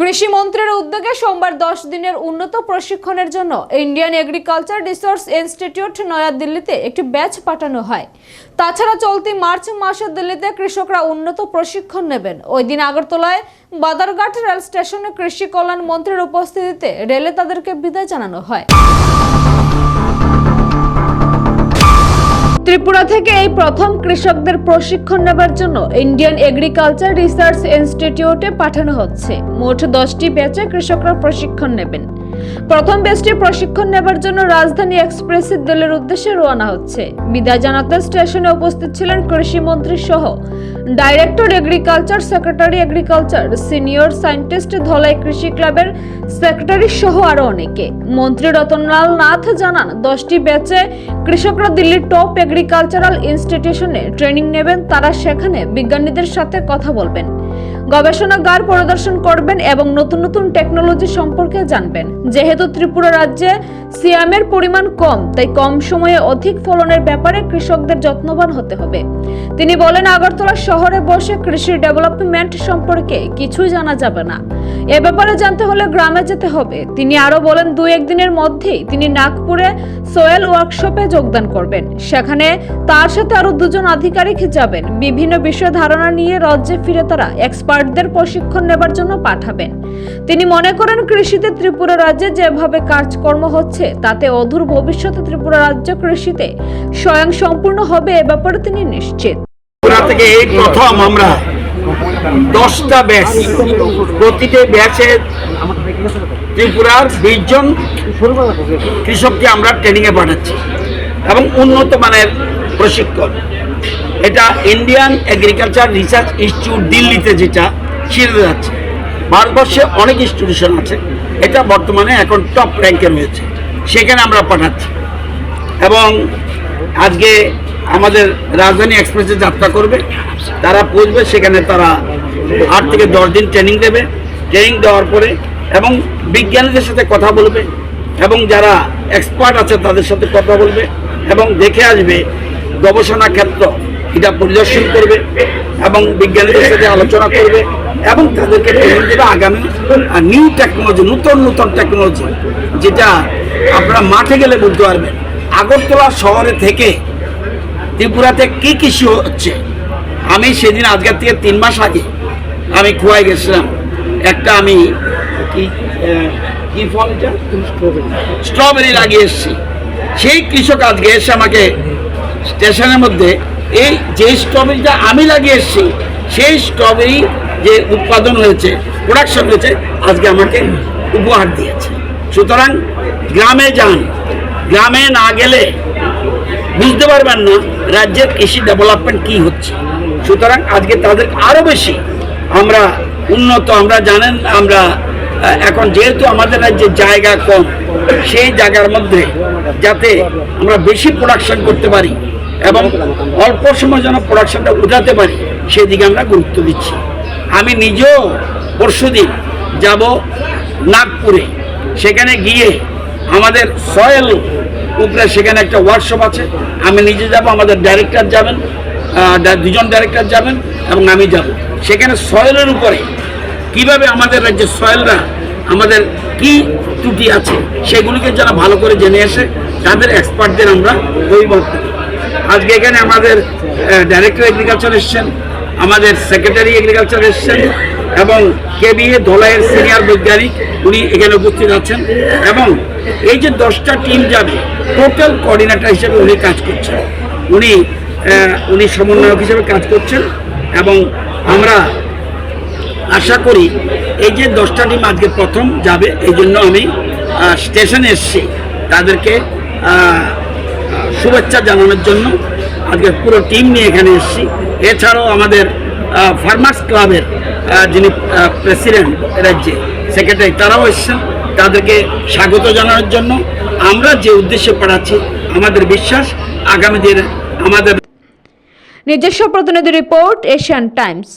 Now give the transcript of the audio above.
কৃষি মন্ত্রীর উদ্যোগে সোমবার দশ দিনের উন্নত প্রশিক্ষণের জন্য ইন্ডিয়ান এগ্রিকালচার রিসোর্স ইনস্টিটিউট নয়াদিল্লিতে একটি ব্যাচ পাঠানো হয়। তাছাড়া চলতি মার্চ মাসে দিল্লিতে কৃষকরা উন্নত প্রশিক্ষণ নেবেন। ওই দিন আগরতলায় বাদারঘাট রেল স্টেশনে কৃষি কল্যাণ মন্ত্রীর উপস্থিতিতে রেলে তাদেরকে বিদায় জানানো হয়। ত্রিপুরা থেকে এই প্রথম কৃষকদের প্রশিক্ষণ নেবার জন্য ইন্ডিয়ান এগ্রিকালচার রিসার্চ ইনস্টিটিউটে পাঠানো হচ্ছে। মোট দশটি ব্যাচে কৃষকরা প্রশিক্ষণ নেবেন। প্রথম ব্যাচটি প্রশিক্ষণ নেবার জন্য রাজধানী এক্সপ্রেসে দলের উদ্দেশ্যে রওনা হচ্ছে। বিদায় জানাতে স্টেশনে উপস্থিত ছিলেন কৃষিমন্ত্রী সহ director agriculture secretary agriculture senior scientist Dhalai কৃষি ক্লাবের সেক্রেটারি সহ আরও অনেকে। মন্ত্রী রতনলাল নাথ জানান, দশটি ব্যাচে কৃষকরা দিল্লির টপ এগ্রিকালচারাল ইনস্টিটিউশনে ট্রেনিং নেবেন, তারা সেখানে বিজ্ঞানীদের সাথে কথা বলবেন। গবেষণাগার পরিদর্শন করবেন এবং নতুন নতুন টেকনোলজি সম্পর্কে জানবেন। যেহেতু ত্রিপুরা রাজ্যে সিয়ামের পরিমাণ কম, তাই কম সময়ে অধিক ফলনের ব্যাপারে কৃষকদের যত্নবান হতে হবে। তিনি বলেন, আগরতলা শহরে বসে কৃষি ডেভেলপমেন্ট সম্পর্কে কিছুই জানা যাবে না। এ ব্যাপারে জানতে হলে গ্রামে যেতে হবে। তিনি আরও বলেন দু একদিনের মধ্যেই তিনি নাগপুরে সোয়েল ওয়ার্কশপে যোগদান করবেন। সেখানে তার সাথে আরও দুজন আধিকারিক যাবেন। বিভিন্ন বিষয় ধারণা নিয়ে রাজ্যে ফিরে তারা এক্সপার্টদের প্রশিক্ষণ নেবার জন্য পাঠাবেন। তিনি মনে করেন, কৃষিতে ত্রিপুরা রাজ্যে যেভাবে কাজকর্ম হচ্ছে, তাতে অধুর ভবিষ্যতে ত্রিপুরা রাজ্য কৃষিতে স্বয়ং সম্পূর্ণ হবে এ ব্যাপারে তিনি নিশ্চিত। থেকে এই প্রথম আমরা দশটা ব্যাচ। প্রতিটি ব্যাচে ত্রিপুরার বিশ জন কৃষককে আমরা ট্রেনিংয়ে পাঠাচ্ছি এবং উন্নত মানের প্রশিক্ষণ। এটা ইন্ডিয়ান এগ্রিকালচার রিসার্চ ইনস্টিটিউট দিল্লিতে যেটা ছেড়ে যাচ্ছে। ভারতবর্ষে অনেক ইনস্টিটিউশন আছে। এটা বর্তমানে এখন টপ র্যাঙ্কে রয়েছে। সেখানে আমরা পাঠাচ্ছি। এবং আজকে আমাদের রাজধানী এক্সপ্রেসে যাত্রা করবে। তারা পৌঁছবে, সেখানে তারা আট থেকে দশ দিন ট্রেনিং দেবে। ট্রেনিং দেওয়ার পরে এবং বিজ্ঞানীদের সাথে কথা বলবে এবং যারা এক্সপার্ট আছে তাদের সাথে কথা বলবে এবং দেখে আসবে গবেষণা ক্ষেত্র এটা পরিদর্শন করবে এবং বিজ্ঞানীদের সাথে আলোচনা করবে এবং তাদেরকে ট্রেনিং দেবে আগামী নিউ টেকনোলজি নতুন নতুন টেকনোলজি যেটা আপনারা মাঠে গেলে বুঝতে পারবেন। আগরতলা শহরে থেকে ত্রিপুরাতে কি কৃষি হচ্ছে? আমি সেদিন আজকের থেকে তিন মাস আগে আমি খোয়াই গেছিলাম। একটা আমি, কি কি ফলটা স্ট্রবেরি লাগিয়ে এসেছি। সেই কৃষক আজকে এসে আমাকে স্টেশনের মধ্যে এই যে স্ট্রবেরিটা আমি লাগিয়ে এসেছি, সেই স্ট্রবেরি যে উৎপাদন হয়েছে প্রোডাকশন হয়েছে, আজকে আমাকে উপহার দিয়েছে। সুতরাং গ্রামে যান। গ্রামে না গেলে বুঝতে পারবেন না রাজ্যের কৃষি ডেভেলপমেন্ট কি হচ্ছে। সুতরাং আজকে তাদের আরও বেশি আমরা উন্নত, আমরা জানেন, আমরা এখন যেহেতু আমাদের রাজ্যে জায়গা কম, সেই জায়গার মধ্যে যাতে আমরা বেশি প্রোডাকশন করতে পারি এবং অল্প সময় যেন প্রোডাকশনটা উঠাতে পারি, সেদিকে আমরা গুরুত্ব দিচ্ছি। আমি নিজেও পরশুদিন যাব নাগপুরে। সেখানে গিয়ে আমাদের সয়েল উপরে সেখানে একটা ওয়ার্কশপ আছে। আমি নিজে যাব, আমাদের ডাইরেক্টর যাবেন দুজন ডাইরেক্টর যাবেন এবং আমি যাব। সেখানে সয়েলের উপরে কীভাবে আমাদের রাজ্যের সয়েলরা আমাদের কি ত্রুটি আছে সেগুলিকে যারা ভালো করে জেনে এসে তাদের এক্সপার্টদের আমরা পরিবর্তন আজকে এখানে আমাদের ডাইরেক্টর এগ্রিকালচার এসছেন, আমাদের সেক্রেটারি এগ্রিকালচার এসছেন এবং কেবিএ ধলাইয়ের সিনিয়র বৈজ্ঞানিক উনি এখানে উপস্থিত আছেন। এবং এই যে দশটা টিম যাবে টোটাল কোঅর্ডিনেটর হিসেবে উনি কাজ করছেন। উনি উনি সমন্বয়ক হিসেবে কাজ করছেন এবং আমরা আশা করি এই যে দশটা টিম আজকে প্রথম যাবে, এই জন্য আমি স্টেশনে এসেছি। তাদেরকে শুভেচ্ছা জানানোর জন্য আজকে পুরো টিম নিয়ে এখানে এসেছি। এছাড়াও আমাদের ফার্মার্স ক্লাবের যিনি প্রেসিডেন্ট রাজ্যে সেক্রেটারি তারাও এসছেন। তাদেরকে স্বাগত জানানোর জন্য আমরা যে উদ্দেশ্যে পাঠাচ্ছি, আমাদের বিশ্বাস, আগামী দিনে আমাদের নিজস্ব প্রতিনিধি রিপোর্ট, এশিয়ান টাইমস।